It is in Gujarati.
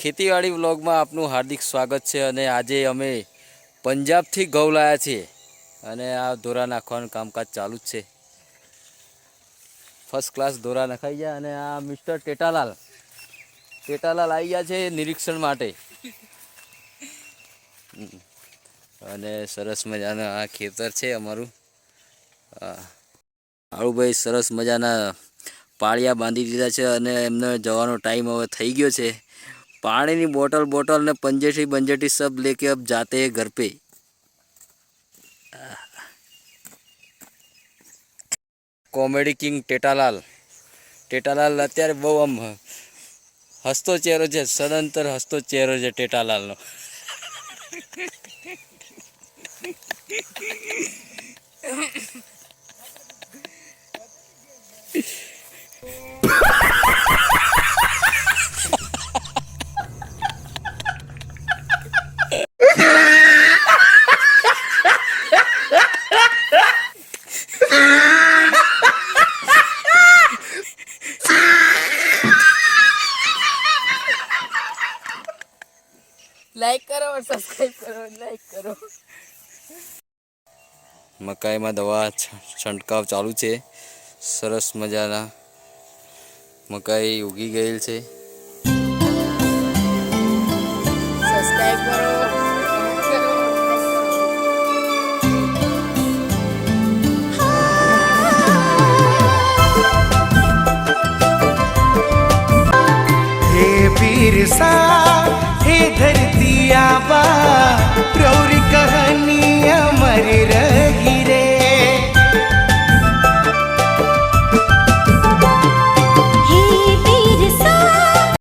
ખેતીવાડી વ્લોગમાં આપનું હાર્દિક સ્વાગત છે અને આજે અમે પંજાબથી ઘઉં લાયા છીએ અને આ દોરા નાખવાનું કામકાજ ચાલુ જ છે. ફર્સ્ટ ક્લાસ દોરા નખાઈ ગયા અને આ મિસ્ટર ટેટાલાલ ટેટાલાલ આવી ગયા છે નિરીક્ષણ માટે. અને સરસ મજાનું આ ખેતર છે અમારું. આળુભાઈ સરસ મજાના પાળિયા બાંધી દીધા છે અને એમને જવાનો ટાઈમ હવે થઈ ગયો છે. પાણીની બોટલ બોટલ ને પંજેઠી બંજેઠી સબ લેકે અબ જાતે હૈ ઘર પે. Comedy king Tetalal. ટેટાલાલ અત્યારે બહુ આમ હસતો ચહેરો છે, સદંતર હસતો ચહેરો છે ટેટાલાલનો. લાઈક કરો સબસ્ક્રાઇબ કરો લાઈક કરો. મકાઈમાં દવા છંટકાવ ચાલુ છે. સરસ મજાના મકાઈ ઉગી ગયેલ છે. સબસ્ક્રાઇબ કરો. सा हे धरती आबा